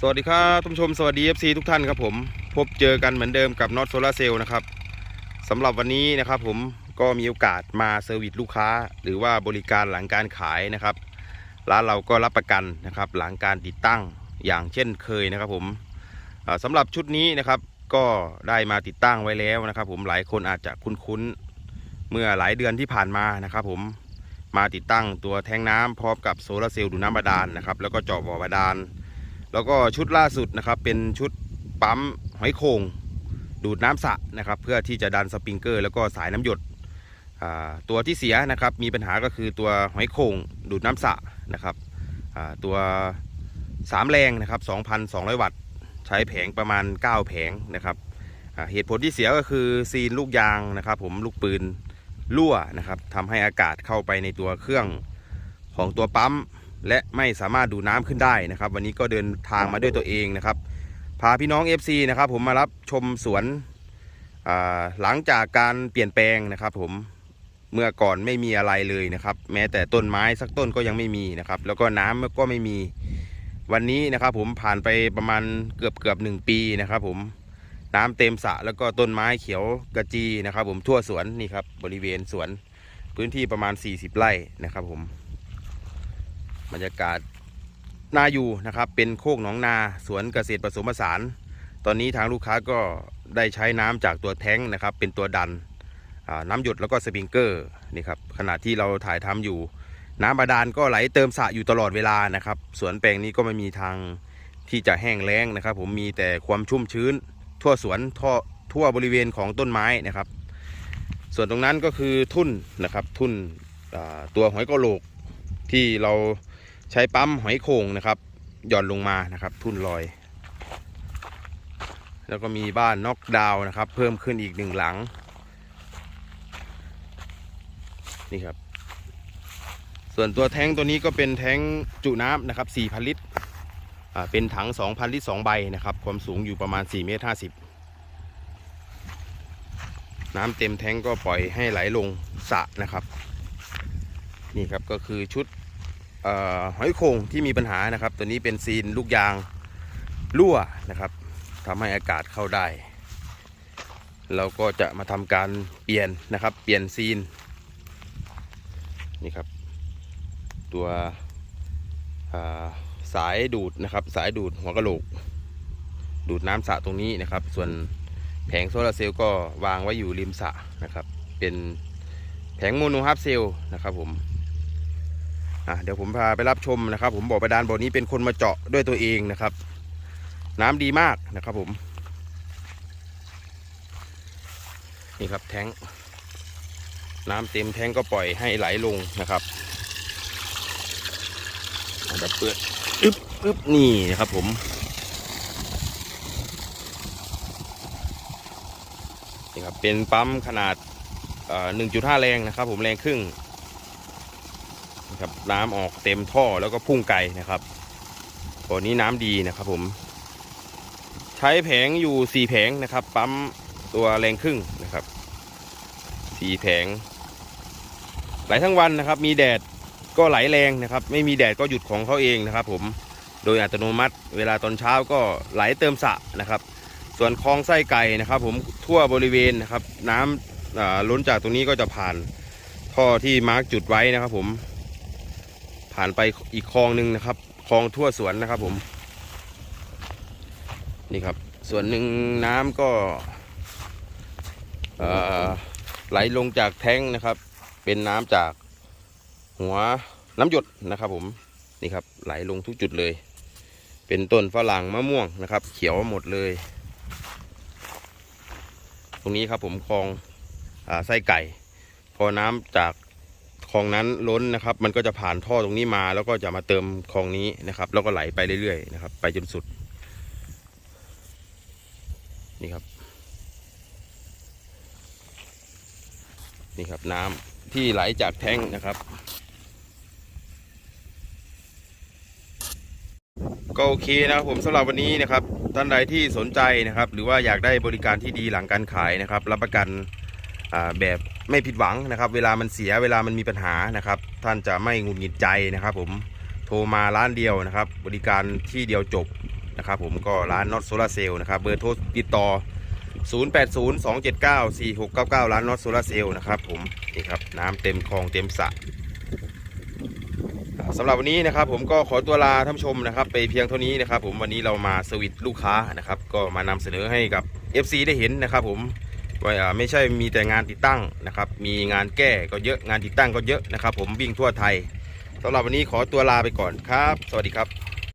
สวัสดีครับทุกผู้ชมสวัสดี FC ทุกท่านครับผม พบเจอกันเหมือนเดิมกับน็อตโซลาเซลล์นะครับสำหรับวันนี้นะครับผมก็มีโอกาสมาเซอร์วิสลูกค้า หรือว่าบริการหลังการขายนะครับร้านเราก็รับประกันนะครับหลังการติดตั้งอย่างเช่นเคยนะครับผมสำหรับชุดนี้นะครับก็ได้มาติดตั้งไว้แล้วนะครับผมหลายคนอาจจะคุ้นๆเมื่อหลายเดือนที่ผ่านมานะครับผมมาติดตั้งตัวแทงน้ำพร้อมกับโซลาเซลล์ดูดน้ำบาดาลนะครับแล้วก็เจาะบ่อบาดาล แล้วก็ชุดล่าสุดนะครับ เป็นชุดปั๊มหอยโข่งดูดน้ำสระนะครับ เพื่อที่จะดันสปริงเกอร์ แล้วก็สายน้ำหยดตัวที่เสียนะครับ มีปัญหาก็คือตัวหอยโข่งดูดน้ำสระนะครับตัว3แรงนะครับ 2,200 วัตต์ ใช้แผงประมาณ 9 แผงนะครับเหตุผลที่เสียก็คือซีนลูกยางนะครับ ผมลูกปืนรั่วนะครับทำให้อากาศเข้าไปในตัวเครื่องของตัวปั๊ม และไม่สามารถดูน้ำขึ้นได้นะครับ วันนี้ก็เดินทางมาด้วยตัวเองนะครับ พาพี่น้อง FC นะครับผมมารับชมสวนหลังจากการเปลี่ยนแปลงนะครับ ผมเมื่อก่อนไม่มีอะไรเลยนะครับ แม้แต่ต้นไม้สักต้นก็ยังไม่มีนะครับ แล้วก็น้ำก็ไม่มีวันนี้นะครับ ผมผ่านไปประมาณเกือบเกือบหนึ่งปีนะครับ ผมน้ำเต็มสระแล้วก็ต้นไม้เขียวกระจีนะครับ ผมทั่วสวนนี่ครับบริเวณสวนพื้นที่ประมาณ 40 ไร่นะครับ ผม บรรยากาศนาอยู่นะครับ เป็นโคกหนองนาสวนเกษตรผสมผสาน ตอนนี้ทางลูกค้าก็ได้ใช้น้ำจากตัวแท้งนะครับ เป็นตัวดันน้ำหยดแล้วก็สปริงเกอร์นี่ครับขณะที่เราถ่ายทำอยู่ น้ำบาดาลก็ไหลเติมสระอยู่ตลอดเวลานะครับสวนแปลงนี้ก็ไม่มีทางที่จะแห้งแล้งนะครับ ผมมีแต่ความชุ่มชื้น ทั่วสวนทั่วทั่วบริเวณของต้นไม้นะครับ ส่วนตรงนั้นก็คือทุ่นนะครับทุ่นตัวหอยกระโหลกที่เรา ใช้ปั๊มหอยโข่งนะครับหย่อนลงมานะครับ ทุ่นลอย แล้วก็มีบ้านน็อกดาวนะครับ เพิ่มขึ้นอีกหนึ่งหลัง นี่ครับ ส่วนตัวแท้งตัวนี้ก็เป็นแท้งจุน้ำนะครับ4,000ลิตรเป็นถัง 2,000 ลิตร 2 ใบนะครับ ความสูงอยู่ประมาณ 4 เมตร 50 น้ำเต็มแท้งก็ปล่อยให้ไหลลงสระนะครับ นี่ครับก็คือชุด หอยโข่งที่มีปัญหานะครับ ตัวนี้เป็นซีนลูกยางรั่วนะครับทำให้อากาศเข้าได้ เราก็จะมาทำการเปลี่ยนนะครับ เปลี่ยนซีนนี่ครับ ตัวสายดูดนะครับ สายดูดหัวกะโหลก ดูดน้ำสระตรงนี้นะครับ ส่วนแผงโซลาร์เซลล์ก็วางไว้อยู่ริมสระนะครับ เป็นแผงโมโนฮาร์ฟเซลล์นะครับผม อะเดี๋ยวผมพาไปรับชมนะครับ ผมบอกประดานบ่อนี้เป็นคนมาเจาะด้วยตัวเองนะครับ น้ำดีมากนะครับผม นี่ครับแท้งน้ำเต็มแท้งก็ปล่อยให้ไหลลงนะครับเดี๋ยวเปิดอึ๊บอึ๊บนี่นะครับผมนี่ครับเป็นปั๊มขนาดเอ่อ1.5 แรงนะครับ ผมแรงครึ่ง ครับน้ำออกเต็มท่อแล้วก็พุ่งไกลนะครับบ่อนี้น้ำดีนะครับผม ใช้แผงอยู่สี่แผงนะครับ ปั๊มตัวแรงครึ่งนะครับสี่แผงไหลทั้งวันนะครับ มีแดดก็ไหลแรงนะครับ ไม่มีแดดก็หยุดของเขาเองนะครับ ผมโดยอัตโนมัติ เวลาตอนเช้าก็ไหลเติมสระนะครับ ส่วนคลองไส้ไก่นะครับ ผมทั่วบริเวณนะครับ น้ำอ่าล้นจากตรงนี้ก็จะผ่านท่อที่มาร์กจุดไว้นะครับผม ผ่านไปอีกคลองหนึ่งนะครับคลองทั่วสวนนะครับผม นี่ครับ ส่วนหนึ่งน้ำก็ไหลลงจากแท้งนะครับ เป็นน้ำจากหัวน้ำหยดนะครับ ผมนี่ครับ ไหลลงทุกจุดเลย เป็นต้นฝรั่งมะม่วงนะครับ เขียวหมดเลย ตรงนี้ครับผมคลองอไส้ไก่ พอน้ำจาก คลองนั้นล้นนะครับ มันก็จะผ่านท่อตรงนี้มา แล้วก็จะมาเติมคลองนี้นะครับ แล้วก็ไหลไปเรื่อยๆนะครับ ไปจนสุด นี่ครับ นี่ครับน้ำที่ไหลจากแท้งนะครับก็โอเคนะครับผมสำหรับวันนี้นะครับท่านใดที่สนใจนะครับ หรือว่าอยากได้บริการที่ดีหลังการขายนะครับ รับประกัน แบบไม่ผิดหวังนะครับ เวลามันเสียเวลามันมีปัญหานะครับ ท่านจะไม่งุดหงิดใจนะครับ ผมโทรมาร้านเดียวนะครับ บริการที่เดียวจบนะครับผมก็ร้านน็อตโซลาเซลล์นะครับเบอร์โทรติดต่อ 0802794699 ร้านน็อตโซลาเซลล์นะครับผมนี่ครับน้ำเต็มคลองเต็มสระสำหรับวันนี้นะครับผมก็ขอตัวลาท่านชมนะครับ ไปเพียงเท่านี้นะครับ ผมวันนี้เรามาสวิตลูกค้านะครับ ก็มานำเสนอให้กับ FC ได้เห็นนะครับ ผม ไม่ใช่มีแต่งานติดตั้งนะครับ มีงานแก้ก็เยอะงานติดตั้งก็เยอะนะครับ ผมวิ่งทั่วไทยสำหรับวันนี้ขอตัวลาไปก่อนครับ สวัสดีครับ